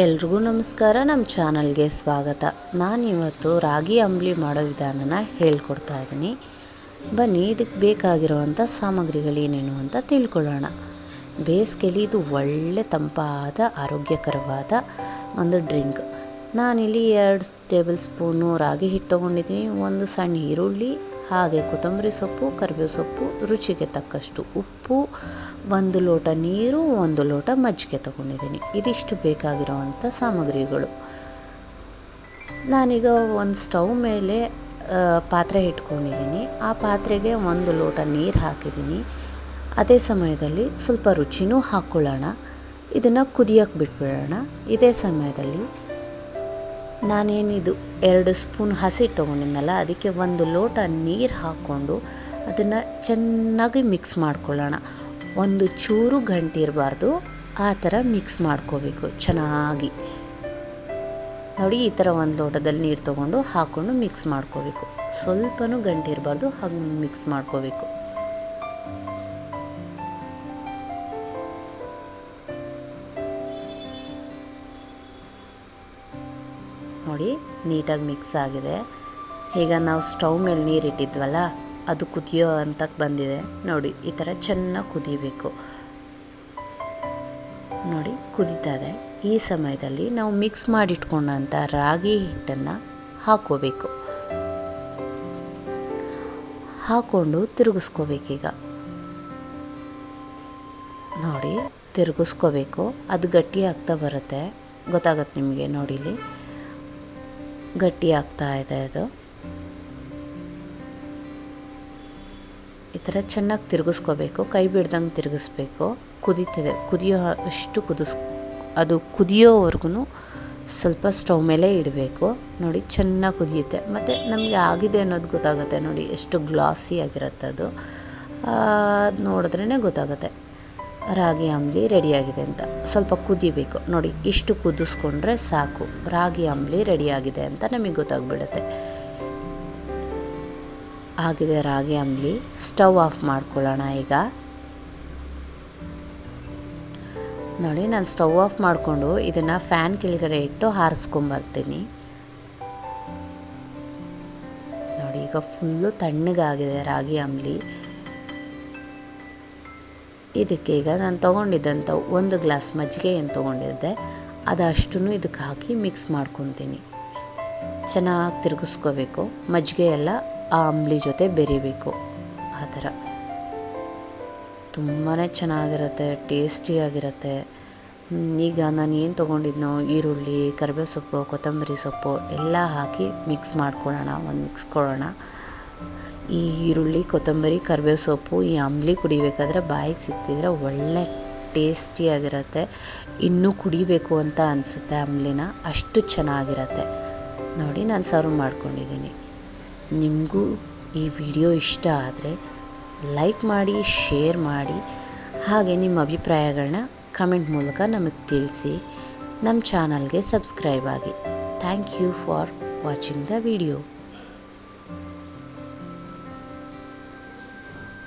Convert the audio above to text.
ಎಲ್ರಿಗೂ ನಮಸ್ಕಾರ ನಮ್ಮ ಚಾನಲ್ಗೆ ಸ್ವಾಗತ. ನಾನಿವತ್ತು ರಾಗಿ ಅಂಬ್ಲಿ ಮಾಡೋ ವಿಧಾನನ ಹೇಳ್ಕೊಡ್ತಾ ಇದ್ದೀನಿ. ಬನ್ನಿ, ಇದಕ್ಕೆ ಬೇಕಾಗಿರುವಂಥ ಸಾಮಗ್ರಿಗಳೇನೇನು ಅಂತ ತಿಳ್ಕೊಳ್ಳೋಣ. ಬೇಸಿಗೆಲಿ ಇದು ಒಳ್ಳೆ ತಂಪಾದ, ಆರೋಗ್ಯಕರವಾದ ಒಂದು ಡ್ರಿಂಕ್. ನಾನಿಲ್ಲಿ ಎರಡು ಟೇಬಲ್ ಸ್ಪೂನು ರಾಗಿ ಹಿಟ್ಟು ತೊಗೊಂಡಿದ್ದೀನಿ, ಒಂದು ಸಣ್ಣ ಈರುಳ್ಳಿ ಹಾಗೆ ಕೊತ್ತಂಬರಿ ಸೊಪ್ಪು, ಕರಿಬೇವು ಸೊಪ್ಪು, ರುಚಿಗೆ ತಕ್ಕಷ್ಟು ಉಪ್ಪು, ಒಂದು ಲೋಟ ನೀರು, ಒಂದು ಲೋಟ ಮಜ್ಜಿಗೆ ತಗೊಂಡಿದ್ದೀನಿ. ಇದಿಷ್ಟು ಬೇಕಾಗಿರುವಂಥ ಸಾಮಗ್ರಿಗಳು. ನಾನೀಗ ಒಂದು ಸ್ಟವ್ ಮೇಲೆ ಪಾತ್ರೆ ಇಟ್ಕೊಂಡಿದ್ದೀನಿ. ಆ ಪಾತ್ರೆಗೆ ಒಂದು ಲೋಟ ನೀರು ಹಾಕಿದ್ದೀನಿ. ಅದೇ ಸಮಯದಲ್ಲಿ ಸ್ವಲ್ಪ ರುಚಿನೂ ಹಾಕ್ಕೊಳ್ಳೋಣ. ಇದನ್ನು ಕುದಿಯೋಕ್ಕೆ ಬಿಟ್ಬಿಡೋಣ. ಇದೇ ಸಮಯದಲ್ಲಿ ನಾನೇನಿದು? ಎರಡು ಸ್ಪೂನ್ ಹಸಿ ತೊಗೊಂಡಿದ್ನಲ್ಲ, ಅದಕ್ಕೆ ಒಂದು ಲೋಟ ನೀರು ಹಾಕ್ಕೊಂಡು ಅದನ್ನು ಚೆನ್ನಾಗಿ ಮಿಕ್ಸ್ ಮಾಡ್ಕೊಳ್ಳೋಣ. ಒಂದು ಚೂರು ಗಂಟೆ ಇರಬಾರ್ದು, ಆ ಥರ ಮಿಕ್ಸ್ ಮಾಡ್ಕೋಬೇಕು ಚೆನ್ನಾಗಿ. ನೋಡಿ, ಈ ಥರ ಒಂದು ಲೋಟದಲ್ಲಿ ನೀರು ತೊಗೊಂಡು ಹಾಕ್ಕೊಂಡು ಮಿಕ್ಸ್ ಮಾಡ್ಕೋಬೇಕು. ಸ್ವಲ್ಪನೂ ಗಂಟೆ ಇರಬಾರ್ದು, ಹಾಗೆ ಮಿಕ್ಸ್ ಮಾಡ್ಕೋಬೇಕು. ನೋಡಿ, ನೀಟಾಗಿ ಮಿಕ್ಸ್ ಆಗಿದೆ. ಈಗ ನಾವು ಸ್ಟವ್ ಮೇಲೆ ನೀರು ಇಟ್ಟಿದ್ವಲ್ಲ, ಅದು ಕುದಿಯೋ ಅಂತ ಬಂದಿದೆ. ನೋಡಿ, ಈ ಥರ ಚೆನ್ನಾಗಿ ಕುದಿಬೇಕು. ನೋಡಿ, ಕುದೀತಾ ಇದೆ. ಈ ಸಮಯದಲ್ಲಿ ನಾವು ಮಿಕ್ಸ್ ಮಾಡಿಟ್ಕೊಂಡಂಥ ರಾಗಿ ಹಿಟ್ಟನ್ನು ಹಾಕೋಬೇಕು ಹಾಕ್ಕೊಂಡು ತಿರುಗಿಸ್ಕೋಬೇಕೀಗ ನೋಡಿ, ತಿರುಗಿಸ್ಕೋಬೇಕು. ಅದು ಗಟ್ಟಿ ಆಗ್ತಾ ಬರುತ್ತೆ. ಗೊತ್ತಾಗತ್ತೆ ನಿಮಗೆ ನೋಡಿಲಿ ಗಟ್ಟಿ ಆಗ್ತಾ ಇದೆ ಅದು. ಈ ಥರ ಚೆನ್ನಾಗಿ ತಿರುಗಿಸ್ಕೋಬೇಕು, ಕೈ ಬಿಡ್ದಂಗೆ ತಿರುಗಿಸ್ಬೇಕು. ಕುದೀತಿದೆ, ಕುದಿಯೋ ಅಷ್ಟು ಕುದಿಸ್, ಅದು ಕುದಿಯೋವರೆಗೂ ಸ್ವಲ್ಪ ಸ್ಟವ್ ಮೇಲೆ ಇಡಬೇಕು. ನೋಡಿ ಚೆನ್ನಾಗಿ ಕುದಿಯುತ್ತೆ. ಮತ್ತು ನಮಗೆ ಆಗಿದೆ ಅನ್ನೋದು ಗೊತ್ತಾಗುತ್ತೆ ನೋಡಿ, ಎಷ್ಟು ಗ್ಲಾಸಿ ಆಗಿರುತ್ತೆ ಅದು. ಅದು ನೋಡಿದ್ರೇ ಗೊತ್ತಾಗುತ್ತೆ. ರಾಗಿ ಅಂಬ್ಲಿ ರೆಡಿಯಾಗಿದೆ ಅಂತ. ಸ್ವಲ್ಪ ಕುದಿಬೇಕು. ನೋಡಿ, ಇಷ್ಟು ಕುದಿಸ್ಕೊಂಡ್ರೆ ಸಾಕು. ರಾಗಿ ಅಂಬ್ಲಿ ರೆಡಿಯಾಗಿದೆ ಅಂತ ನಮಗೆ ಗೊತ್ತಾಗ್ಬಿಡುತ್ತೆ. ಆಗಿದೆ ರಾಗಿ ಅಂಬ್ಲಿ ಸ್ಟವ್ ಆಫ್ ಮಾಡ್ಕೊಳ್ಳೋಣ ಈಗ. ನೋಡಿ, ನಾನು ಸ್ಟವ್ ಆಫ್ ಮಾಡಿಕೊಂಡು ಇದನ್ನು ಫ್ಯಾನ್ ಕೆಳಗಡೆ ಇಟ್ಟು ಹಾರಿಸ್ಕೊಂಬರ್ತೀನಿ. ನೋಡಿ, ಈಗ ಫುಲ್ಲು ತಣ್ಣಗಾಗಿದೆ ರಾಗಿ ಅಂಬಲಿ ಇದಕ್ಕೆ ಈಗ ನಾನು ತೊಗೊಂಡಿದ್ದಂಥ ಒಂದು ಗ್ಲಾಸ್ ಮಜ್ಜಿಗೆ ಏನು ತೊಗೊಂಡಿದ್ದೆ ಅದಷ್ಟು ಇದಕ್ಕೆ ಹಾಕಿ ಮಿಕ್ಸ್ ಮಾಡ್ಕೊತೀನಿ. ಚೆನ್ನಾಗಿ ತಿರುಗಿಸ್ಕೋಬೇಕು. ಮಜ್ಜಿಗೆ ಎಲ್ಲ ಆ ಅಂಬ್ಲಿ ಜೊತೆ ಬೆರಿಬೇಕು. ಆ ಥರ. ತುಂಬಾ ಚೆನ್ನಾಗಿರುತ್ತೆ, ಟೇಸ್ಟಿಯಾಗಿರುತ್ತೆ. ಈಗ ನಾನು ಏನು ತೊಗೊಂಡಿದ್ನೋ, ಈರುಳ್ಳಿ, ಕರಿಬೇವು ಸೊಪ್ಪು, ಕೊತ್ತಂಬರಿ ಸೊಪ್ಪು ಎಲ್ಲ ಹಾಕಿ ಮಿಕ್ಸ್ ಮಾಡ್ಕೊಳ್ಳೋಣ, ಒಂದು ಮಿಕ್ಸ್ ಕೊಡೋಣ. ಈ ಈರುಳ್ಳಿ, ಕೊತ್ತಂಬರಿ, ಕರಿಬೇವು ಸೊಪ್ಪು, ಈ ಅಂಬ್ಲಿ ಕುಡಿಬೇಕಾದ್ರೆ ಬಾಯಿಗೆ ಸಿಕ್ತಿದ್ರೆ ಒಳ್ಳೆ ಟೇಸ್ಟಿಯಾಗಿರುತ್ತೆ ಇನ್ನೂ ಕುಡಿಬೇಕು ಅಂತ ಅನಿಸುತ್ತೆ ಅಂಬ್ಲಿನ ಅಷ್ಟು ಚೆನ್ನಾಗಿರುತ್ತೆ. ನೋಡಿ ನಾನು ಸರ್ವ್ ಮಾಡ್ಕೊಂಡಿದ್ದೀನಿ. ನಿಮಗೂ ಈ ವಿಡಿಯೋ ಇಷ್ಟ ಆದರೆ ಲೈಕ್ ಮಾಡಿ, ಶೇರ್ ಮಾಡಿ. ಹಾಗೆ ನಿಮ್ಮ ಅಭಿಪ್ರಾಯಗಳನ್ನ ಕಮೆಂಟ್ ಮೂಲಕ ನಮಗೆ ತಿಳಿಸಿ. ನಮ್ಮ ಚಾನಲ್ಗೆ ಸಬ್ಸ್ಕ್ರೈಬ್ ಆಗಿ. Thank you for watching the video.